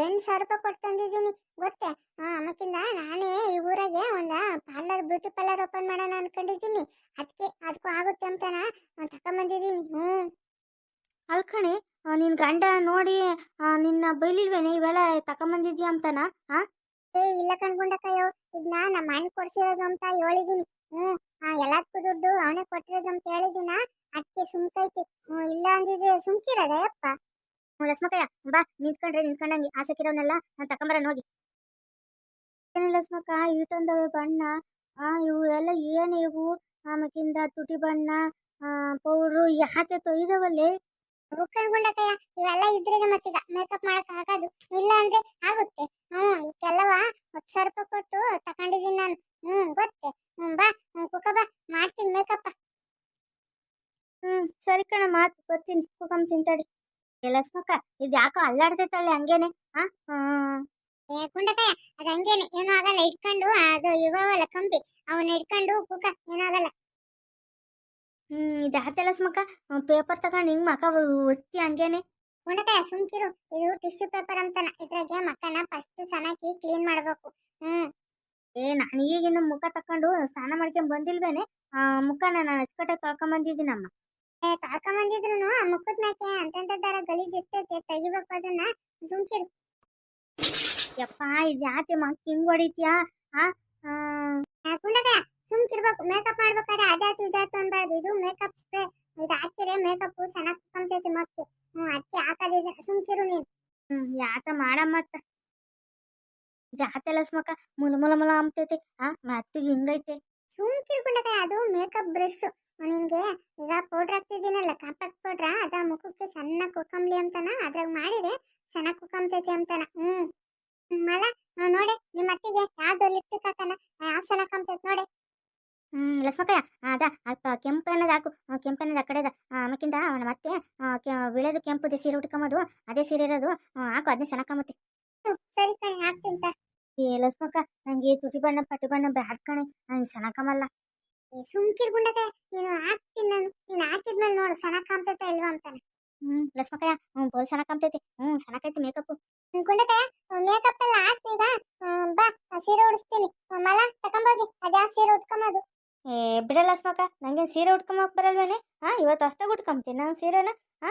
ಎಂಟು ಸಾವಿರ ರೂಪಾಯಿ ಕೊಟ್ಟು ತಂದಿದ್ದೀನಿ ಗೊತ್ತೇ? ಆಮಕ್ಕಿಂದ ನಾನೇ ಈ ಊರಾಗೆ ಒಂದು ಪಾರ್ಲರ್ ಬ್ಯೂಟಿ ಪಾರ್ಲರ್ ಓಪನ್ ಮಾಡೋಣ ಅನ್ಕೊಂಡಿದ್ದೀನಿ. ಅದಕ್ಕೆ ಅದಕ್ಕೂ ಆಗುತ್ತೆ ಅಂತಾನ ತಗೊಂಬಂದಿದ್ದೀನಿ ಹ್ಞೂ. ಅಲ್ಕಣಿ ನಿನ್ನ ಗಂಡ ನೋಡಿ ನಿನ್ನ ಬೈಲಿಲ್ವೇನೆ ಇವೆಲ್ಲ ತಗೊಂಬಂದಿದ್ಯಾ ಅಂತನ ಹಾ ಏ ಇಲ್ಲ ಕಣ್ಕೊಂಡಕ್ಕಯ್ಯೋ ಇದನ್ನ ನಮ್ಮ ಅಣ್ಣ ಕೊಡ್ಸಿರೋದು ಅಂತ ಹೇಳಿದೀನಿ. ಹ್ಮ್ ಎಲ್ಲದಕ್ಕೂ ದುಡ್ಡು ಅವನೇ ಕೊಟ್ಟಿರೋದು ಅಂತ ಹೇಳಿದಿನ ಅದಕ್ಕೆ ಸುಮ್ಕೈತಿ. ಇಲ್ಲ ಅಂದಿದ್ರೆ ಸುಮ್ಕಿರೋದ, ಯಪ್ಪ? ಹ್ಞೂ ಲಸ್ಮಕ್ಕಯ್ಯ ಬಾ, ನಿಂತ್ಕೊಂಡ್ರೆ ನಿಂತ್ಕೊಂಡಂಗೆ ಆಸಕ್ಕಿರೋನೆಲ್ಲ ನಾನು ತಕೊಂಬರೋಣ, ಹೋಗಿ. ಲಸ್ಮಕ್ಕ ಇಟ್ಟೊಂದವೆ ಬಣ್ಣ, ಆ, ಇವು ಎಲ್ಲ ಏನು ಇವು? ಆಮೇಕಿಂದ ತುಟಿ ಬಣ್ಣ ಪೌಡ್ರು ಯಾತೆ ತೊಯ್ದವಲ್ಲಿ? ಕಣ್ಕೊಂಡಕಾಯ ಇವೆಲ್ಲ ಇದ್ರೆ ಮತ್ತೀಗ ಮೇಕಪ್ ಮಾಡಕ್ ಆಗೋದು ಇಲ್ಲ ಅಂದ್ರೆ ಆಗುತ್ತೆ. ಹ್ಮ್ ಕೆಲವ ಹತ್ತು ಸಾವಿರ ರೂಪಾಯಿ ಕೊಟ್ಟು ತಕೊಂಡಿದ್ದೀನಿ ನಾನು. ಹ್ಮ್, ಗೊತ್ತೆ. ಹ್ಮ್, ಬಾ ಹ್ಮ್ ಕುಕ ಬಾ ಮಾಡ್ತೀನಿ ಮೇಕಪ್ ಹ್ಮ್ ಸರಿ ಕಣ ಮಾತು ಬರ್ತೀನಿ ಕುಕಮ್ ತಿಂತಾಡಿ. ಏ ಲಸ್ಮಕ್ಕ ಇದು ಯಾಕೋ ಅಲ್ಲಾಡ್ತೈತಳ್ಳಿ ಹಂಗೇನೆ ಹಾ ಹಾಂ. ಏ ಕುಂಡಕಾಯ ಅದ್ ಹಂಗೇನೆ ಏನೂ ಆಗಲ್ಲ ಇಟ್ಕೊಂಡು ಅದು ಇವಾವಲ್ಲ ಕಂಬಿ ಅವನ್ನ ಇಟ್ಕೊಂಡು ಕುಕ ಏನಾಗಲ್ಲ ಹ್ಮ್ ಇದು ಪೇಪರ್ ತಗೊಂಡು ಹಿಂಗ್ ಮಕ್ಕ ಒಸ್ತಿ ಹಂಗೇನೆ. ಕುಂಡಕಾಯ ಸುಮ್ಕಿರು ಇದು ಟಿಶ್ಯೂ ಪೇಪರ್ ಅಂತಾನ ಇದ್ರಾಗೆ ಮಕ್ಕನ ಫಸ್ಟ್ ಚೆನ್ನಾಗಿ ಕ್ಲೀನ್ ಮಾಡ್ಬೇಕು. ಹ್ಮ್. ಏ ನಾನು ಈಗಿನ ಮುಖ ತಕೊಂಡು ಸ್ನಾನ ಮಾಡ್ಕೊಂಡ್ ಬಂದಿಲ್ವೇನೆ? ಆ, ಮುಖನ ನಾನು ಅಚ್ಚುಕಟ್ಟಾಗಿ ತೊಳ್ಕೊಂಬಂದಿದ್ದೀನಮ್ಮ. ಏ ತೊಳ್ಕೊಂಬಂದಿದ್ರು ಆ ಮುಖದ ಮ್ಯಾಕೆ ಅಂತಂತದ್ದಾರ ಗಲೀಜ್ ಇರ್ತೈತೆ ತೆಗಿಬೇಕು ಅದನ್ನ. ಸುಮ್ಕಿರು ಯಪ್ಪ ಇದು ಯಾತೆ ಮಕ್ಕ ಹಿಂಗ್ ಹೊಡಿತೀಯಾ? ಆ ಕುಂಡಕ ಸುಮ್ಕಿರ್ಬೇಕು ಮೇಕಪ್ ಮಾಡ್ಬೇಕಾದ್ರೆ ಅದಾತು ಇದಾತು ಅನ್ಬಾರ್ದು. ಇದು ಮೇಕಪ್ ಸ್ಪ್ರೇ. ಇದು ಹಾಕಿದ್ರೆ ಮೇಕಪ್ ಚೆನ್ನಾಗಿ ಕಾಣ್ತೈತಿ ಮಕ್ಕಿ ಹ್ಮ್ ಅದಕ್ಕೆ ಹಾಕೋದಿದೆ ಸುಮ್ಕಿರು ನೀನು. ಹ್ಮ್ ಯಾತ ಮಾಡಮ್ಮತ್ತ? ಯಾತೆ ಲಸ್ಮಕ್ಕ ಮುಲ ಮುಲ ಮುಲ ಅಂಬ್ತೈತಿ. ಆ ಮತ್ತಿಗೆ ಹಿಂಗೈತೆ? ಸುಮ್ ಕುಂಡಕ ಅದು ಮೇಕಪ್ ಬ್ರಷ್ ನಿನ್ಗೆ ಈಗ ಪೌಡ್ರ್ ಹಾಕ್ತಿದ್ದೀನಲ್ಲ ಕಾಂಪ್ಯಾಕ್ಟ್ ಪೌಡ್ರ ಅದ ಮುಖಕ್ಕೆ ಸಣ್ಣ ಕುಕ್ಕಂಬ್ಲಿ ಅಂತಾನ ಅದ್ರಾಗ ಮಾಡಿದ್ರೆ ಚೆನ್ನಾಗಿ ಕುಕ್ಕಂಬ್ತೈತಿ ಅಂತಾನ. ಹ್ಮ್. ಮಲ ನೋಡಿ ನಿಮ್ಮ ಅತ್ತಿಗೆ ಯಾವ್ದು ಲಿಪ್ಸ್ಟಿಕ್ ಹಾಕನ ಯಾವ ಚೆನ್ನಾಗಿ ಕಾಣ್ತೈತಿ ನೋಡಿ. ಹ್ಮ್ ಲಸ್ಮಕಯ್ಯ ಅದ ಅಲ್ಪ ಕೆಂಪು ಅನ್ನೋದು ಹಾಕು. ಕೆಂಪು ಅನ್ನೋದು ಆ ಕಡೆದ ಆಮೇಕಿಂದ ಅವನ ಮತ್ತೆ ವಿಳೆದು ಕೆಂಪುದೆ ಸೀರೆ ಉಟ್ಕೊಂಬೋದು ಅದೇ ಸೀರೆ ಇರೋದು ಹಾಕು ಅದನ್ನೇ ಚೆನ್ನಾಗಿ ಕಂಬತ್ತೆ. ಸರಿ ಕಣೆ ಹಾಕ್ತೀನಿ. ಏ ಲಸ್ಮಕ್ಕ ನಂಗೆ ತುಟಿ ಬಣ್ಣ ಪಟ್ಟಿ ಬಣ್ಣ ಬ್ಯಾಡ್ ಕಣೆ ನಂಗೆ ಸನಕಮಲ್ಲ ಸುಮ್ಕಿರ್ ಗುಂಡಕ ನೀನು ಹಾಕ್ತೀನಿ ನಾನು ನೀನು ಹಾಕಿದ್ಮೇಲೆ ನೋಡು ಸನಕ ಕಾಣ್ತೈತಾ ಇಲ್ವಾ ಅಂತಾನೆ. ಹ್ಮ್ ಲಸ್ಮಕ್ಕಯ್ಯ ಹ್ಞೂ ಬೋಲ್ ಸನಕ ಕಾಮ್ತೈತಿ ಹ್ಞೂ ಚೆನ್ನಾಗೈತಿ ಮೇಕಪ್. ಗುಂಡಕ ಮೇಕಪ್ ಎಲ್ಲ ಹಾಕ್ತೀಗ ಬಾ ಸೀರೆ ಉಡಿಸ್ತೀನಿ. ಮಲ ತಕೊಂಬೋಗಿ ಅದ್ಯಾವ ಸೀರೆ ಉಟ್ಕೊಂಬೋದು. ಏ ಬಿಡಲ್ಲ ಲಸ್ಮಕ್ಕ ನಂಗೆ ಸೀರೆ ಉಟ್ಕೊಂಬಕ್ ಬರಲ್ವೇನೆ? ಹಾ ಇವತ್ತು ಅಷ್ಟಾಗ ಉಟ್ಕೊಂತೀನಿ ನಾನು ಸೀರೆನ ಹಾ?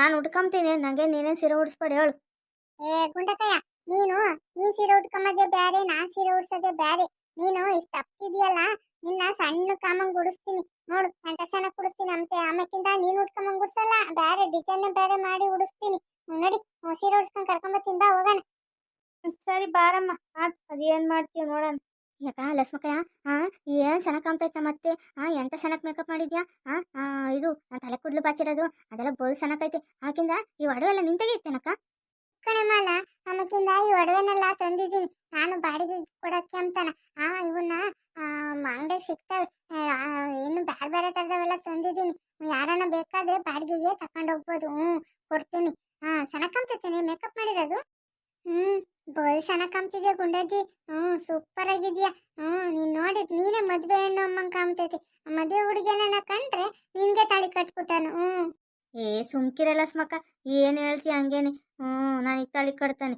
ನಾನು ಉಟ್ಕೊಂತೀನಿ ನಂಗೆ ನೀನೇ ಸೀರೆ ಉಡಿಸ್ಬೇಡ ಹೇಳು. ಏ ಗುಂಡಕಯ್ಯ ನೀನು ನೀನ್ ಸೀರೆ ಉಟ್ಕೊಂಬದೆ ಬ್ಯಾರೆ, ನಾ ಸೀರೆ ಉಡ್ಸೋದೆ ಬ್ಯಾರೆ. ನೀನು ಇಷ್ಟ ಅಪ್ಪಿದ್ಯಲ್ಲ ನಿನ್ನ ಸಣ್ಣ ಕಾಮಂಗ್ ಉಡಿಸ್ತೀನಿ. ನೋಡು ಎಂತ ಚೆನ್ನಾಗಿ ಉಡಿಸ್ತೀನಿ ಅಂತೆ ಆಮೇಕಿಂದ ನೀನು ಉಟ್ಕೊಂಬಂಗ್ ಉಡ್ಸಲ್ಲ, ಬ್ಯಾರೆ ಡಿಸೈನ್ ಬೇರೆ ಮಾಡಿ ಉಡಿಸ್ತೀನಿ. ನೋಡಿ ಸೀರೆ ಉಡ್ಸ್ಕೊಂಡ್ ಕರ್ಕೊಂಬತ್ತೀನಿ ಬಾ ಹೋಗೋಣ. ಸರಿ ಬಾರಮ್ಮ. ಆತ್ ಅದೇನ್ ಮಾಡ್ತೀವಿ ನೋಡೋಣ. ಯಾಕ ಲಸ್ಮಕ್ಕಯ್ಯ ಹಾ ಏನ್ ಸನಕ್ ಕಾಮ್ತೈತ ಮತ್ತೆ? ಹಾ ಎಂತ ಸನಕ್ ಮೇಕಪ್ ಮಾಡಿದ್ಯಾ? ಹಾ ಇದು ತಲೆ ಕೂದಲು ಬಾಚಿರೋದು, ಅದೆಲ್ಲ ಬೋಲ್ ಐತಿ. ಆಕಿಂದ ಈ ಒಡವೆಲ್ಲ ನಿಂತಾಗೈತೇನಕ್ಕ ಕಣೆ ಮಾಲ ಆಮೇಕಿಂದ ಈ ಒಡವೆನೆಲ್ಲ ತಂದಿದ್ದೀನಿ. ನಾನು ಬಾಡಿಗೆ ಕೊಡಕ್ಕೆ ಅಂತಾನ. ಆ, ಇವನ್ನ ಅಂಗಡಿಗೆ ಸಿಗ್ತಾವೆ. ಇನ್ನು ಬೇರೆ ಬೇರೆ ಥರದವೆಲ್ಲ ತಂದಿದ್ದೀನಿ. ಯಾರನ್ನ ಬೇಕಾದ್ರೆ ಬಾಡಿಗೆಗೆ ತಕೊಂಡು ಹೋಗ್ಬೋದು. ಹ್ಞೂ, ಕೊಡ್ತೀನಿ. ಹಾ ಸಣ್ಣ ಕಾಣ್ತೈತೆ ಮೇಕಪ್ ಮಾಡಿರೋದು? ಹ್ಮ್ ಬೋಲ್ ಸಣ್ಣ ಕಾಣ್ತಿದ್ಯಾ ಗುಂಡಜ್ಜಿ? ಹ್ಞೂ, ಸೂಪರ್ ಆಗಿದ್ಯಾ? ಹ್ಮ್ ನೀನ್ ನೋಡಿದ್ ನೀನೇ ಮದ್ವೆ ಹೆಣ್ಣು ಅಮ್ಮಂಗ್ ಕಾಣ್ತೈತಿ. ಆ ಮದ್ವೆ ಹುಡುಗಿಯನ್ನ ಕಂಡ್ರೆ ನಿನ್ಗೆ ತಾಳಿ ಕಟ್ಬಿಟ್ಟಾನು. ಹ್ಮ್ ಏ, ಸುಮ್ಕಿರಲ್ಲ ಸ್ಮಕ್ಕ. ಏನು ಹೇಳ್ತಿ ಹಂಗೇನೆ? ಹ್ಞೂ, ನಾನು ತಳಿ ಕಡ್ತಾನೆ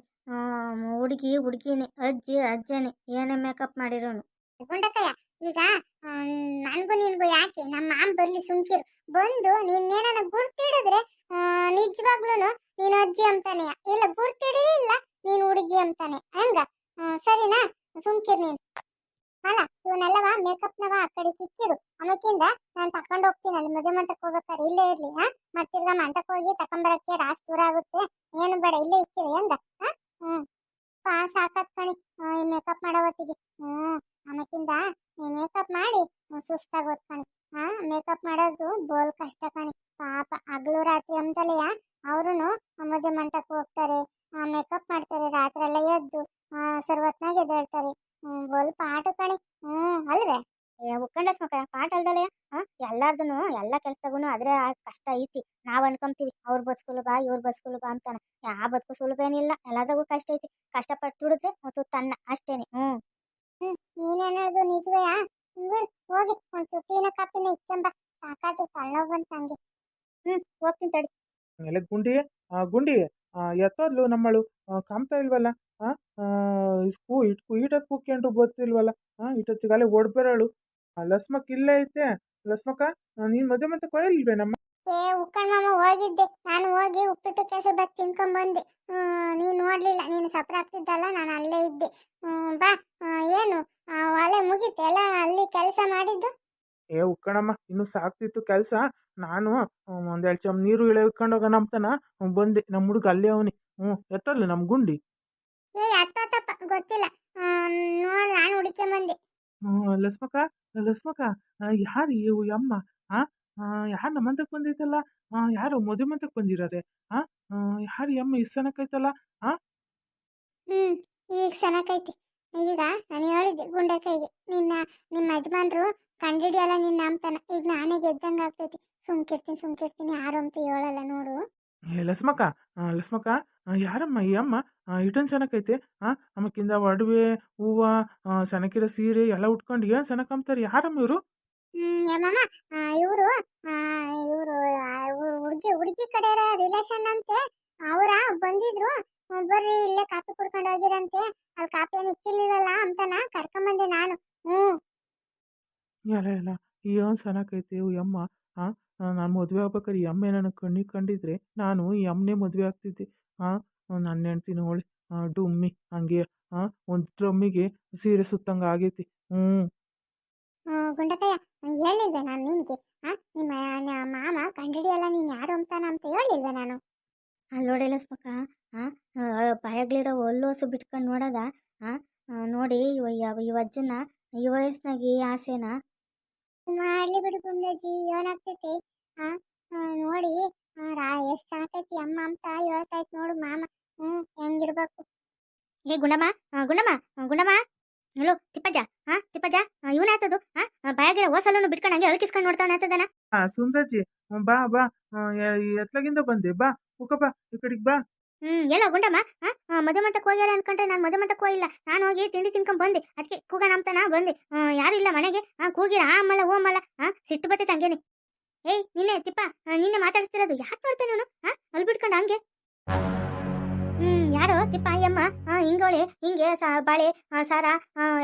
ಹುಡುಗಿ, ಹುಡುಗಿನೇ, ಅಜ್ಜಿ, ಅಜ್ಜನೇ, ಏನೇ ಮೇಕಪ್ ಮಾಡಿರೋನು. ಗುಂಡಕ್ಕಯ್ಯ ಈಗ ನನಗೂ ನಿನ್ಗೂ ಯಾಕೆ? ನಮ್ಮ ಮಾಮ್ ಬರ್ಲಿ ಸುಮ್ಕಿರು. ಬಂದು ನೀನೇನ ಗುರ್ತಿಡಿದ್ರೆ ನಿಜವಾಗ್ಲೂ ನೀನು ಅಜ್ಜಿ ಅಂತಾನೆ ಇಲ್ಲ, ಗುರ್ತಿಡಿಲಿಲ್ಲ, ನೀನು ಹುಡುಗಿ ಅಂತಾನೆ. ಹಂಗ? ಸರಿನಾ? ಸುಮ್ಕಿರ್ ನೀನು. ಅಲ್ಲ ಇವನ್ನೆಲ್ಲವ ಮೇಕಪ್ನವ ಆ ಕಡೆ ಕಿಕ್ಕಿರು ಆಮೇಕಿಂದ ನಾನು ತಕೊಂಡು ಹೋಗ್ತೀನಿ, ಅಲ್ಲಿ ಮದುವೆ ಮಂಟಕ್ಕೆ ಹೋಗ್ಬೇಕಾರೆ ಇಲ್ಲೇ ಇರ್ಲಿ, ಹಾ? ಮತ್ತಿರ್ಗ ಮಂಟಕ್ಕೆ ಹೋಗಿ ತಕೊಂಬರಕ್ಕೆ ರಾಸ್ ದೂರ ಆಗುತ್ತೆ. ಏನು ಬೇಡ, ಇಲ್ಲೇ ಇಕ್ಕಿರಿ ಅಂದ ಹಾ? ಪಾ, ಸಾಕತ್ ಕಣಿ ಈ ಮೇಕಪ್ ಮಾಡೋ ಹೊತ್ತಿಗೆ. ಹ್ಮ್. ಆಮೇಕಿಂದ ಈ ಮೇಕಪ್ ಮಾಡಿ ಸುಸ್ತಾಗಿ ಕಣಿ. ಹಾ ಮೇಕಪ್ ಮಾಡೋದು ಬೋಲ್ ಕಷ್ಟ ಕಣಿ. ಪಾಪ, ಹಗ್ಲು ರಾತ್ರಿ ಅಂದಲೆಯ ಅವ್ರುನು ಮದುವೆ ಮಂಟಕ್ಕೆ ಹೋಗ್ತಾರೆ. ಮೇಕಪ್ ಮಾಡ್ತಾರೆ ರಾತ್ರಿ ಎಲ್ಲ ಎದ್ದು ಸರ್ವತ್ನಾಗ ಎದ್ದೇಳ್ತಾರೆ. ಹ್ಮ್ ಬೋಲ್ ಪಾಠ ಕಣಿ. ಹ್ಮ್ ಅಲ್ವೇ? ಏ ಉಕ್ಕಂಡ ಸ್ಮಕ್ಕ ಪಾಠ ಅಲ್ದಲೆ ಎಲ್ಲಾರ್ದು ಎಲ್ಲ ಕೆಲ್ಸದಾಗೂ ಅದ್ರೆ ಕಷ್ಟ ಐತಿ. ನಾವ್ ಅನ್ಕೊಂತೀವಿ ಅವ್ರ ಬಸ್ ಬಾ ಇವ್ರ ಬಸ್ ಬಾ ಅಂತಾನೆ. ಯಾವ ಬದುಕು ಸುಲಭ ಏನಿಲ್ಲ ಎಲ್ಲಾದ್ರಾಗೂ ಕಷ್ಟ ಐತಿ. ಕಷ್ಟಪಟ್ಟು ದುಡಿದ್ರೆ ಮತ್ತು ತನ್ನ ಅಷ್ಟೇನೆ ಹ್ಮ್. ನೀನೇನದು ನಿಜವೇ ಹೋಗಿ ಒಂದ್ ಚುಟ್ಟಿನ ಕಾಪಿನ ಇಕ್ಕೊಂಬ. ಸಾಕಾದ್ರು ತಳ್ಳೋ ಬಂತ ಹಂಗೆ ಹ್ಮ್ ಹೋಗ್ತೀನಿ ತಡಿ. ಗುಂಡಿ? ಆ, ಗುಂಡಿ. ಎತ್ತೋದ್ಲು ನಮ್ಮಳು ಕಾಮ್ತಾ ಇಲ್ವಲ್ಲ ಆ ಇಟ್ ಈಟತ್ ಕೂಕ್ಯಂಡ್ರು ಗೊತ್ತಿಲ್ವಲ್ಲ ಆ ಇಟತ್ತಿಗಾಲೆ ಓಡ್ಬೇರಳು. ಲಸ್ಮಕ್ ಇಲ್ಲೇ ಐತೆ. ಲಸ್ಮಕ್ಕ ನೀನು ಮದುವೆ ಮತ್ತೆ ಕೊಯ್ಲಿಲ್ವೇ ನಮ್ಮ ಏ ಉಕ್ಕಣಮ್ಮ ಮಾಮ ಹೋಗಿದ್ದೆ. ನಾನು ಹೋಗಿ ಉಪ್ಪಿಟ್ಟು ಕೇಸರಿ ಬತ್ ತಿನ್ಕೊಂಡ್ ಬಂದೆ ನೀನು ನೋಡ್ಲಿಲ್ಲ. ನೀನು ಸಪ್ರ ಆಗ್ತಿದ್ದಲ್ಲ ನಾನು ಅಲ್ಲೇ ಇದ್ದೆ. ಬಾ. ಏನು? ಒಲೆ ಮುಗೀತು. ಎಲ್ಲ ಅಲ್ಲಿ ಕೆಲಸ ಮಾಡಿದ್ದು? ಏ ಉಕ್ಕಣಮ್ಮ ಇನ್ನು ಸಾಕ್ತಿತ್ತು ಕೆಲಸ. ನಾನು ಒಂದೆರಡು ಚಮ್ ನೀರು ಇಳೆ ಇಟ್ಕೊಂಡೋಗೋಣ ಅಂತನ ಬಂದೆ. ನಮ್ಮ ಹುಡುಗ ಅಲ್ಲೇ ಅವನಿ. ಹ್ಞೂ ಎತ್ತಲ್ಲ ನಮ್ಮ ಗುಂಡಿ? ಏ ಅತ್ತೋತಪ್ಪ ಗೊತ್ತಿಲ್ಲ. ನೋಡ್ ನಾನು ಹುಡುಕೆ ಬಂದೆ. ಹ್ಮ್, ಲಸ್ಮಕ್ಕ ಲಸ್ಮಕ್ಕ ಯಾರು ಇವು ಅಮ್ಮ ಆ ಯಾರು ನಮ್ಮಂತಕ್ಕೆ ಬಂದೈತಲ್ಲ? ಯಾರು ಮದುವೆ ಮಂತಕ್ಕೆ ಬಂದಿರೋದೆ? ಆ ಯಾರು ಈ ಅಮ್ಮ ಇಸ್ಸನಕ್ಕೈತಲ್ಲ ಹ್ಮ್ ಈಗ ಸನಕೈತಿ ಈಗ ನಾನು ಹೇಳಿದ್ದೆ ನಿನ್ನ ನಿಮ್ಮ ಯಜಮಾನ್ರು ಕಂಡಿಡಿಯಲ್ಲ ನಿನ್ನ ಅಂತಾನ ಈಗ ನಾನೇ ಗೆದ್ದಂಗೆ ಆಗ್ತೈತಿ ಸುಮ್ಕಿರ್ತೀನಿ ಸುಮ್ಕಿರ್ತೀನಿ ಯಾರು ಅಂತ ಹೇಳಲ್ಲ ನೋಡು. ಏ ಲಸ್ಮಕ್ಕ ಆ, ಲಸ್ಮಕ್ಕ ಆ, ಯಾರಮ್ಮ ಈ ಅಮ್ಮ? ಇಟನ್ ಸನಕೈತೆ ಆ ಆಮಕ್ಕಿಂದ ಒಡವೆ ಹೂವ ಆ, ಸನಕಿರೋ ಸೀರೆ ಎಲ್ಲ ಉಟ್ಕೊಂಡು ಏನು ಸನಕಂಬ್ತಾರೆ ಯಾರಮ್ಮ ಇವರು? ಹ್ಮ್ ಇವರು ಇವರು ಹುಡುಗಿ ಹುಡುಗಿ ಕಡೆ ರಿಲೇಷನ್ ಅಂತೆ. ಅವರ ಬಂದಿದ್ರು ಹ್ಮ್, ಬರ್ರಿ ಇಲ್ಲೇ ಕಾಫಿ ಕುಡ್ಕೊಂಡು ಹೋಗಿರಂತೆ. ಅಲ್ಲಿ ಕಾಫಿ ಏನು ಇಕ್ಕಿರ್ಲಿಲ್ಲ ಅಂತನ ಕರ್ಕೊಂಬಂದೆ ನಾನು. ಹ್ಮ್. ಎಲ್ಲ ಎಲ್ಲ ಏನು ಸನಕೈತೆ ಅಮ್ಮ ಆ ನಾನು ಮದುವೆ ಆಗ್ಬೇಕಾದ್ರೆ ಈ ಅಮ್ಮೆ ನನ್ನ ಕಣ್ಣಿಗೆ ಕಂಡಿದ್ರೆ ನಾನು ಈ ಅಮ್ಮನೇ ಮದುವೆ ಆಗ್ತಿದ್ದೆ. ಹಾಂ ನನ್ನ ಹೆಂಡ್ತಿ ನೋಡಿ ಡುಮ್ಮಿ ಹಂಗೆ ಹಾಂ ಒಂದು ಡ್ರಮ್ಮಿಗೆ ಸೀರೆ ಸುತ್ತಂಗೆ ಆಗೈತಿ. ಹ್ಞೂ ಹ್ಮ್, ಗುಂಡಕಯ್ಯ ಹೇಳಿಲ್ವೇ ನಾನು ನಿನಗೆ? ಆ ನಿಮ್ಮ ಮಾಮ ಕಂಡಿಡಿಯಲ್ಲ ನೀನು ಯಾರು ಅಂತಾನ ಅಂತ ಹೇಳಿಲ್ವೇ ನಾನು? ಅಲ್ಲಿ ನೋಡಿ ಲಸ್ಮಕ್ಕ ಹಾಂ ಬಾಯಾಗ್ಲಿರೋ ಒಲ್ಲೋಸು ಬಿಟ್ಕೊಂಡು ನೋಡೋದ ಹಾಂ ನೋಡಿ ಇವ ಯಾವ ಇವ ಅಜ್ಜನ ಈ ವಯಸ್ಸಿನಾಗ ಈ ಆಸೆನ ಮಾಡ್ಲಿ ಬಿಡು ಗುಂಡಜ್ಜಿ ಏನಾಗ್ತೈತಿ? ಆ, ನೋಡಿ ಎಷ್ಟು ಸಾಕೈತಿ ಅಮ್ಮ ಅಂತ ಹೇಳ್ತೈತಿ ನೋಡು ಮಾಮ. ಹ್ಮ್ ಹೆಂಗಿರ್ಬೇಕು. ಏ ಗುಣಮ್ಮ ಗುಣಮ್ಮ ಗುಣಮ್ಮ ಹಲೋ ತಿಪ್ಪಜ್ಜ ಹಾ ತಿಪ್ಪಜ್ಜ ಇವನಾತದು ಹಾ ಬಾಯಾಗಿರೋ ಓಸಲನ್ನು ಬಿಟ್ಕೊಂಡು ಹಂಗೆ ಅಳಕಿಸ್ಕೊಂಡು ನೋಡ್ತಾನೆ ಆತದನ? ಆ ಸುಂದರಜ್ಜಿ ಬಾ ಬಾ. ಎತ್ಲಗಿಂದ ಬಂದೆ ಬಾ. ಕುಕ ಬಾ ಈ ಕಡೆಗೆ ಬಾ. ಹ್ಞೂ ಎಲ್ಲ ಗುಂಡಮ್ಮ? ಹಾ ಮದುವೆ ಮಂತಕ್ಕೆ ಹೋಗ್ಯಾರ ಅನ್ಕೊಂಡ್ರೆ ನಾನು ಮದುವೆ ಹೋಗಿಲ್ಲ. ನಾನು ಹೋಗಿ ತಿಂಡಿ ತಿನ್ಕೊಂಡ್ ಬಂದೆ. ಅದಕ್ಕೆ ಕೂಗೋಣ ಅಂತ ನಾ ಬಂದೆ. ಯಾರು ಯಾರಿಲ್ಲ ಮನೆಗೆ. ಹಾ ಕೂಗಿರ. ಆ, ಅಮ್ಮಲ್ಲ ಓ ಅಮ್ಮಲ್ಲ. ಹಾ ಸಿಟ್ಟು ಬತ್ತೆ ಹಂಗೇನೆ ಏಯ್, ನಿನ್ನೆ ತಿಪ್ಪ. ನಿನ್ನೆ ಮಾತಾಡ್ತಿರೋದು ಯಾಕೆ ನೋಡ್ತೇನೆ ನಾನು ಹಾ ಅಲ್ಲಿ ಬಿಟ್ಕೊಂಡು ಹಂಗೆ. ಹ್ಮ್, ಯಾರೋ ತಿಪ್ಪ, ಅಯ್ಯಮ್ಮ ಹಿಂಗೋಳೆ, ಹಿಂಗೆ ಬಾಳೆ ಸಾರ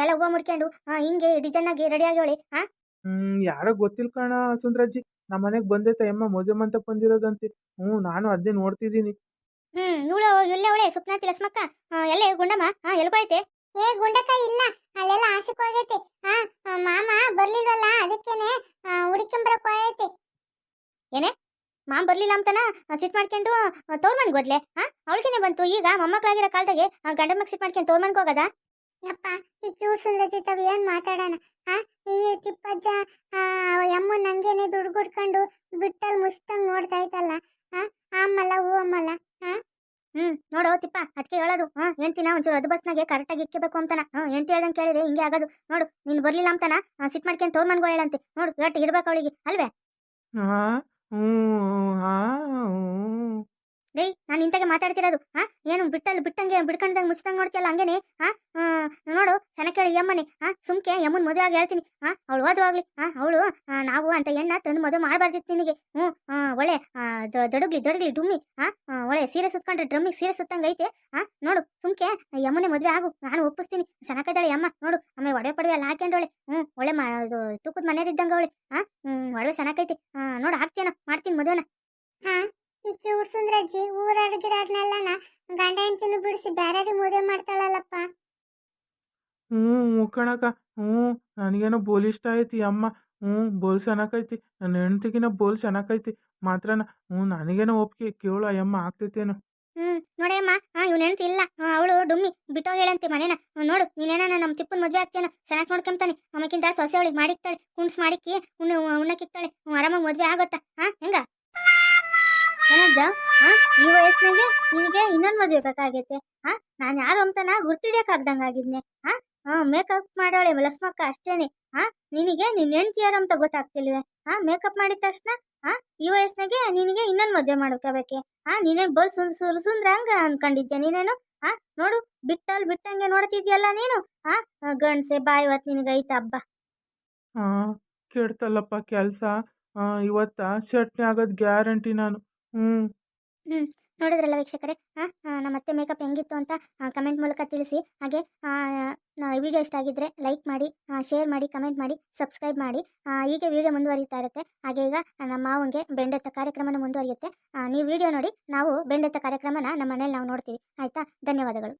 ಎಲ್ಲ ಹೂವು ಮುಡ್ಕೊಂಡು ಹಿಂಗೆ ಡಿಸೈನ್ ಆಗಿ ರೆಡಿ ಆಗ್ಯವಳೆ. ಹಾ ಹ್ಮ್, ಯಾರೋ ಗೊತ್ತಿಲ್ಲ ಕಣ ಸುಂದ್ರಜ್ಜಿ. ನಮ್ಮ ಮನೆಗೆ ಬಂದೈತೆ ಅಮ್ಮ ಮದುವೆ ಬಂದಿರೋದಂತೆ. ಹ್ಞೂ ನಾನು ಅದೇ ನೋಡ್ತಿದ್ದೀನಿ. ಹ್ಮ್ ಇವಳು ಇಲ್ಲೇ ಅವಳೆ ಸುಪ್ನಾ ಲಸ್ಮಕ್ಕ ಆ, ಎಲ್ಲೇ ಗುಂಡಮ್ಮ? ಹಾ ಎಲ್ಗೋಯ್ತೆ ಏ ಗುಂಡಕ್ಕ ಇಲ್ಲ. ಅಲ್ಲೆಲ್ಲ ಆಸಕ್ ಹೋಗೈತೆ. ಹಾ ಮಾಮ ಬರ್ಲಿಲ್ವಲ್ಲ? ಅದಕ್ಕೇನೆ ಹುಡುಕೊಂಬರಕ್ ಏನೇ? ಮಾಮ್ ಬರ್ಲಿಲ್ಲ ಅಂತನ? ಸಿಟ್ ಮಾಡ್ಕೊಂಡು ತೋರ್ ಮನೆಗೆ ಹೋದ್ಲೆ? ಹಾ ಅವಳಿಗೆನೆ ಬಂತು? ಈಗ ಮೊಮ್ಮಕ್ಕಳಾಗಿರೋ ಕಾಲದಾಗೆ ಗಂಡ ಮಗ್ ಸಿಟ್ ಮಾಡ್ಕೊಂಡು ತೋರ್ ಮನೆಗೆ ಹೋಗದ? ಯಪ್ಪ ಈ ಕ್ಯೂಟ್ ಸುಂದರ ಜೊತೆ ಏನ್ ಮಾತಾಡೋಣ? ಹಾ ಈ ತಿಪ್ಪಜ್ಜ ಯಮ್ಮ ನಂಗೇನೆ ದುಡ್ಡು ಕೊಡ್ಕೊಂಡು ಬಿಟ್ಟಲ್ ಮುಸ್ತಂಗ್ ನೋಡ್ತಾ ಇತ್ತಲ್ಲ ಹಾ ಅಮ್ಮಲ್ಲ ಹೂ ಅಮ್ಮಲ್ಲ? ಹ್ಮ್, ನೋಡೋ, ತಿಪ್ಪ ಅದಕ್ಕೆ ಹೇಳೋದು. ಹಾ, ಹೆಂಡ್ತಿನ ಒಂಚೂರು ಅದು ಬಸ್ನಾಗೆ ಕರೆಕ್ಟಾಗಿ ಇಕ್ಕಬೇಕು ಅಂತಾನ. ಹಾ, ಹೆಂಡ್ತಿ ಹೇಳ್ದಂಗೆ ಕೇಳಿದ್ರೆ ಹಿಂಗೆ ಆಗೋದು. ನೋಡು, ನೀನು ಬರ್ಲಿಲ್ಲ ಅಂತಾನ ಸಿಟ್ ಮಾಡ್ಕೊಂಡು ತೋರ್ ಮನ್ಗೋ ಹೇಳಂತೆ. ನೋಡು ಗಟ್ಟಿ ಇರ್ಬೇಕು ಅವಳಿಗೆ, ಅಲ್ವೇ? ಹ್ಞೂ ಹ್ಞೂ ಲೇ, ನಾನು ಇಂತಾಗೆ ಮಾತಾಡ್ತಿರೋದು ಹಾ ಏನು ಬಿಟ್ಟಲ್ಲಿ ಬಿಟ್ಟಂಗೆ ಬಿಡ್ಕೊಂಡಂಗೆ ಮುಚ್ಚಿದಂಗೆ ನೋಡ್ತಿಯಲ್ಲ ಹಂಗೇನೆ ಹಾ ನೋಡು ಸನಕೇಳಿ ಯಮ್ಮನೆ ಹಾ ಸುಮ್ಕೆ ಯಮ್ಮನ ಮದುವೆ ಆಗಿ ಹೇಳ್ತೀನಿ ಹಾ ಅವಳು ಓದುವಾಗ್ಲಿ ಹಾ ಅವಳು ನಾವು ಅಂತ ಹೆಣ್ಣ ತಂದು ಮದುವೆ ಮಾಡಬಾರ್ದಿತ್ತು ನಿನಗೆ, ಹ್ಞೂ ಒಳ್ಳೆ ದೊಡಗ್ಲಿ ದೊಡಗ್ಲಿ ಡುಮ್ಮಿ ಹಾ ಒಳ್ಳೆ ಸೀರೆ ಸುತ್ಕೊಂಡ್ರೆ ಡ್ರಮ್ಮಿಗೆ ಸೀರೆ ಸುತ್ತಂಗೆ ಐತೆ ಹಾ ನೋಡು, ಸುಮ್ಕೆ ಯಮ್ಮನೆ ಮದುವೆ ಆಗು, ನಾನು ಒಪ್ಪಿಸ್ತೀನಿ ಸನಕದಾಳೆ ಯಮ್ಮ ನೋಡು, ಆಮೇಲೆ ಒಡವೆ ಪಡವೆ ಎಲ್ಲ ಹಾಕೊಂಡವಳೆ ಹ್ಞೂ, ಒಳ್ಳೆ ಮ ತೂಕದ ತೂಕದ ಇದ್ದಂಗೆ ಅವಳೆ ಹಾ ಒಡವೆ ಹಾ ನೋಡು ಹಾಕ್ತೇನೋ ಮಾಡ್ತೀನಿ ಮದುವೆನ. ಹಾ ಈ ಊರ ಸುಂದರಜ್ಜಿ ಊರಾಡ್ಗಿರಾಡ್ನೆಲ್ಲನ ಗಂಡ ಹೆಂಡತಿನ ಬಿಡಿಸಿ ಬೇರೆ ಮದುವೆ ಮಾಡ್ತಾಳಲ್ಲಪ್ಪ. ಹ್ಞೂ ಕಣಕ ಹ್ಞೂ ನನಗೇನೋ ಬೋಲ್ ಇಷ್ಟ ಐತಿ ಅಮ್ಮ. ಹ್ಞೂ ಬೋಲ್ ಚೆನ್ನಾಗೈತಿ ನನ್ನ ಹೆಂಡ್ತಿಗಿನ ಬೋಲ್ ಚೆನ್ನಾಗೈತಿ. ಮಾತ್ರನ ಹ್ಞೂ ನನಗೇನೋ ಒಪ್ಪಿಗೆ ಕೇಳು ಅಯ್ಯಮ್ಮ ಆಗ್ತೈತೇನು. ಹ್ಮ್ ನೋಡಮ್ಮ ಹಾಂ ಇವ್ನ ಹೆಂಡತಿ ಇಲ್ಲ. ಅವಳು ಡುಮ್ಮಿ ಬಿಟ್ಟೋಗಿ ಹೇಳಂತೆ ಮನೇನ. ನೋಡು ನೀನೇನ ನಮ್ಮ ತಿಪ್ಪನ್ ಮದ್ವೆ ಆಗ್ತೇನ ಚೆನ್ನಾಗಿ ನೋಡ್ಕೊಂತಾನೆ. ಅಮ್ಮಕ್ಕಿಂತ ಸೊಸೆ ಅವಳಿಗೆ ಮಾಡಿಕ್ತಾಳೆ ಕುಣ್ಸ್ ಮಾಡಿಕ್ಕಿ ಉಣ್ಣ ಉಣ್ಣಕ್ಕಿಕ್ತಾಳೆ. ಆರಾಮಾಗಿ ಮದುವೆ ಆಗುತ್ತಾ? ಹಾ ಹೆಂಗ? ಏನಜ್ಜ ಹಾ ಈ ವಯಸ್ಸಿನಾಗೆ ನಿನಗೆ ಇನ್ನೊಂದು ಮದುವೆ ಬೇಕಾಗೈತೆ. ಹಾ ನಾನು ಯಾರು ಅಂತಾನ ಗುರ್ತಿಡಿಯಕ್ಕಾಗ್ದಂಗೆ ಆಗಿದ್ನೆ ಹಾ ಹಾ ಮೇಕಪ್ ಮಾಡೋಳೆ ಲಸ್ಮಕ್ಕ ಅಷ್ಟೇನೆ. ಹಾ ನಿನಗೆ ನಿನ್ನ ಹೆಂಡತಿ ಯಾರು ಅಂತ ಗೊತ್ತಾಗ್ತಿಲ್ವೇ? ಹಾ ಮೇಕಪ್ ಮಾಡಿದ ತಕ್ಷಣ ಹಾ ಈ ವಯಸ್ಸಿನಾಗೆ ನಿನಗೆ ಇನ್ನೊಂದು ಮದುವೆ ಮಾಡ್ಕೋಬೇಕೆ ಹಾ ನೀನೇನು ಬಲ್ ಸುಂದ್ ಸುರ್ ಸುಂದ್ರ ಹಂಗ ಅನ್ಕೊಂಡಿದ್ದೆ ನೀನೇನು? ಹಾ ನೋಡು, ಬಿಟ್ಟಲ್ ಬಿಟ್ಟಂಗೆ ನೋಡ್ತಿದ್ಯಲ್ಲ ನೀನು? ಹಾ ಗಂಡ್ಸೆ, ಬಾಯ್ ಇವತ್ತು ನಿನಗೈತ ಹಬ್ಬ. ಹಾಂ ಕೆಡ್ತಲ್ಲಪ್ಪ ಕೆಲಸ. ಇವತ್ತ ಚಟ್ನಿ ಆಗೋದು ಗ್ಯಾರಂಟಿ ನಾನು. ಹ್ಞೂ ನೋಡಿದ್ರಲ್ಲ ವೀಕ್ಷಕರೇ? ನಮ್ಮ ಅತ್ತೆ ಮೇಕಪ್ ಹೆಂಗಿತ್ತು ಅಂತ ಕಮೆಂಟ್ ಮೂಲಕ ತಿಳಿಸಿ. ಹಾಗೆ ವಿಡಿಯೋ ಇಷ್ಟ ಆಗಿದ್ರೆ ಲೈಕ್ ಮಾಡಿ ಶೇರ್ ಮಾಡಿ ಕಮೆಂಟ್ ಮಾಡಿ ಸಬ್ಸ್ಕ್ರೈಬ್ ಮಾಡಿ. ಹೀಗೆ ವಿಡಿಯೋ ಮುಂದುವರಿತಾ ಇರುತ್ತೆ. ಹಾಗೆ ಈಗ ನಮ್ಮ ಮಾವಂಗೆ ಬೆಂಡೆತ್ತ ಕಾರ್ಯಕ್ರಮನ ಮುಂದುವರಿಯುತ್ತೆ. ನೀವು ವಿಡಿಯೋ ನೋಡಿ, ನಾವು ಬೆಂಡೆತ್ತ ಕಾರ್ಯಕ್ರಮನ ನಮ್ಮ ಮನೇಲಿ ನಾವು ನೋಡ್ತೀವಿ. ಆಯ್ತಾ? ಧನ್ಯವಾದಗಳು.